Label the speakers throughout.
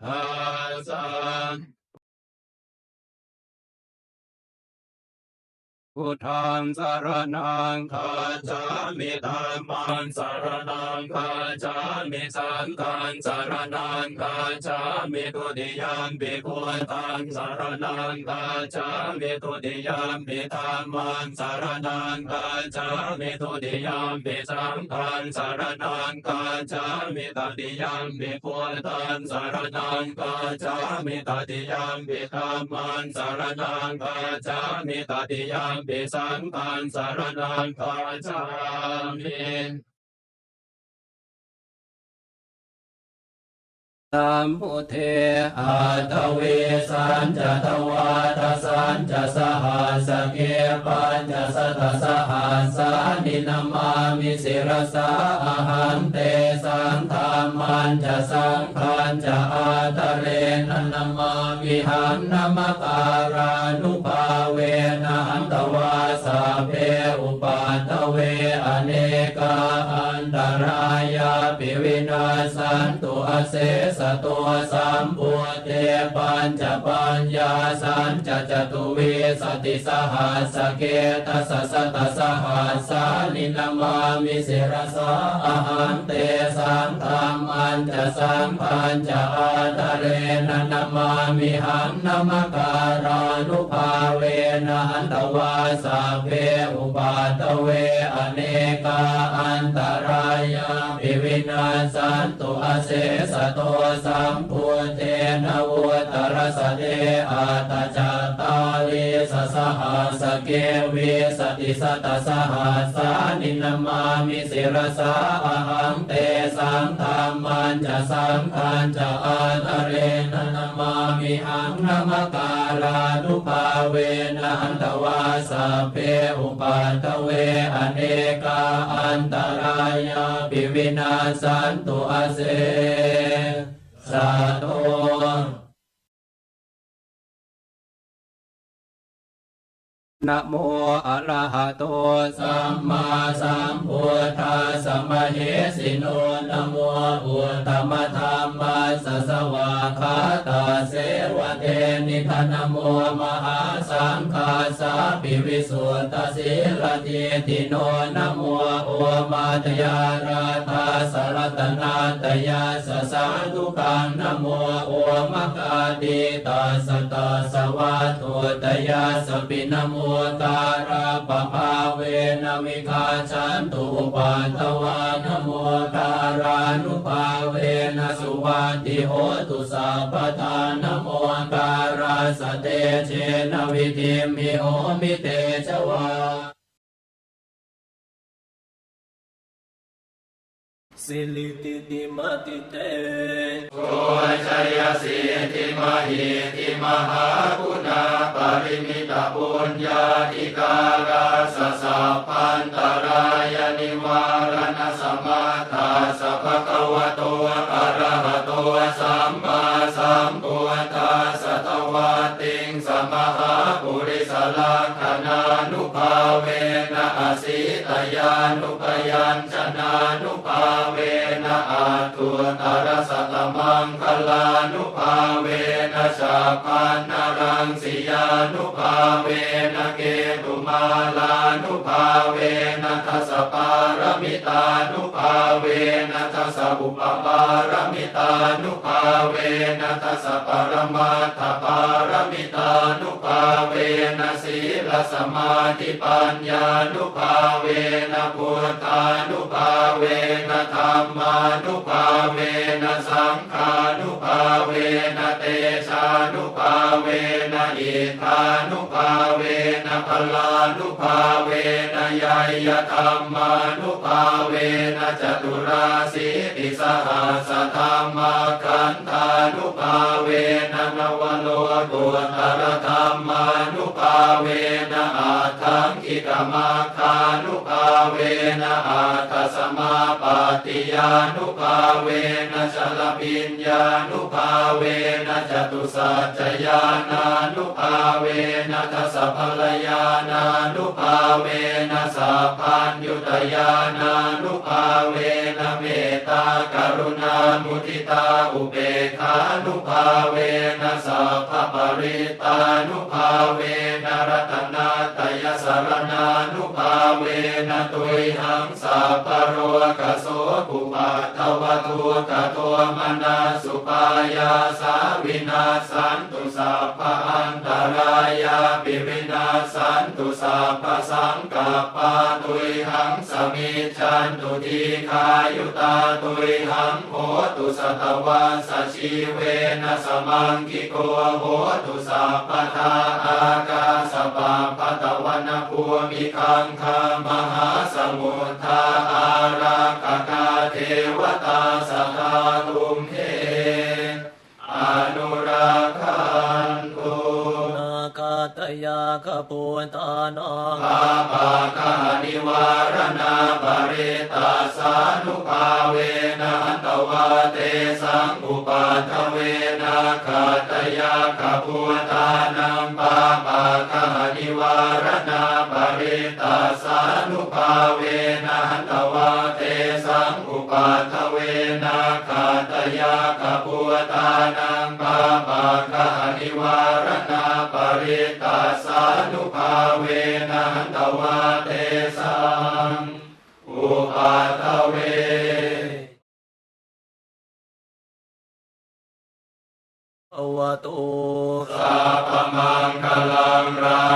Speaker 1: ส พุทธังสารนังคาจามิธัมมังสารนังคาจามิสังฆังสารนังคาจามิตุติยามปิพุทธังสารนังคาจามิตุติยามปิธัมมังสารนังคาจามิตุติยามปิสังฆังสารนังคาจามิตติยามปิพุทธังสารนังคาจามิตติยามปิธัมมังสารนังคาจามิตติยามปิสังฆังสารนังคาจามิ สัมพุเทอาทเวสันจะทวาทสันจะสหัสเกปัญจะสตสหัสสานินามามิสิรสาอาหันเตสังธรรมันจะสังขันจะอาทะเรนนามามิหันนามการานุภาเวนะหันตวา สาเพอุปาทเวอเนกาอันตรายาปิวินาสันตุอเสสตัวสัมปุเตปัญจปัญญาสันจจตุเวสติสหัสเกตัสสะตัสหัสสานินามามิสิรสาอาหันเตสังธรรมันจะสังพันจะอาทะเรนนามามิหันนมการานุภาเวนะหันตวาสาเพอุปาตเวอเนกาอันตรายาปิวินาสันตุอเสสโตสัมพุเทนวุตรสเตอาตจาตา ลิสสหัสเกวสติสตสหัสานินามามิสิรสาอหังเตสังธรรมันจะสังขันจะอาทะเรนนามามิหังนมการานุภาเวนันตวาสเพอุปาทเวอเนกาอันตรายาปิวินาสันตุอเสสะโนะโมอะระหะโตสัมมาสัมพุทธัสสะมะเหสิโนนะโมอุตตมธรรมัสสะสวาคาตาเสวะเทนิธนะโมมหาสังฆาสาปิวิสุทธสิลติติโนนะโมโอมาตยาราธาสรตนาตยาสสาธุกังนะโมโอมะกาติตาสตาสวะโตตยาสปินะโมตาราปภาเวนะมิคาชันตุปาตวานโมตารานุภาเวนะสุวาติโหตุสัพพทานโมตาราสเตเชนะวิธิมิโหมิเตชวา
Speaker 2: สิลิติติมติเต
Speaker 1: โกชัยสิติมหิติมหาคุณาปริมิตาปุญญาธิการาสสะพันตรา นานุภาเวนะอสิตยานุปยัญชนานุภาเวนะอาตุตารสตมังคลานุภาเวนะชาปันนรังสิยานุภาเวนะเกตุ มาลานุภาเวนะทัสปารมิตานุภาเวนะทัสบุปปารมิตานุภาเวนะทัสปรมาทปารมิตานุภาเวนะสีลสมาธิปัญญานุภาเวนะพุทธานุภาเวนะธรรมานุภาเวนะสังฆานุภาเวนะเตชานุภาเวนะอิทานุภาเวนะพลานุภาเวนยายธรรมานุภาเวนจตุราสีติสหัสธรรมาคันธานุภาเวนนวโลกุตรธรรมานุภาเวนอาทังกิกมาคานุภาเวนอาทัสมาปา ฏิยานุภาเวนะชลปิญญานุภาเวนะจตุสัจจญาณานุภาเวนะทัสสะพลยานานุภาเวนะสัพพัญยุตยานานุภาเวนะเมตตากรุณามุทิตาอุเบกขานุภาเวนะสัพพปริตานุภาเวนะรัตนาตยสารานุภา เวนตุยหังสัพโรกโสภุปัตถวทุกขโทมนาสุปายาสาวินาสันตุสัพพอันตรายาปิวินาสันตุสัพพสังกัปปาตุยหังสมิจันตุทีขายุตาตุยหังโหตุสัตวัสชีเวนะสมังกิโกโหตุสัพพทาอากาสปะปะตะวัน ภูมิคังคามหาสมุทธาอาราคกาเทวตาสทาตุมเทอนุราคันตุ
Speaker 2: นาคาตยาคปุตานัง
Speaker 1: ปาปาคานิวารณาปริตาสานุภาเวนะอันตวาเตสังอุปัฏฐเวนะคาตยาคปุตานังปาปาคานิวารณาป ริตาสานุภาเวนะอันตวาเตสังอุปัฏฐเวนะคาตยาคปุตานังปาปาคานิวารณาปริตาสานุภาเวนะหันตวาเตสังอุปัฏฐเว
Speaker 2: ภวตุ
Speaker 1: สัพพมังคลังรา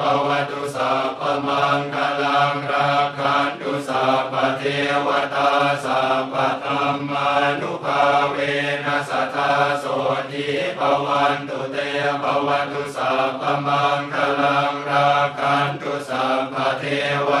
Speaker 1: ปวัตุสัพพมังคลังราคันตุสัพพเทวตาสัพพธรรมานุภาเวนัสทาโสตีปวันตุเตปวัตุสัพพมังคลังราคันตุสัพพเทว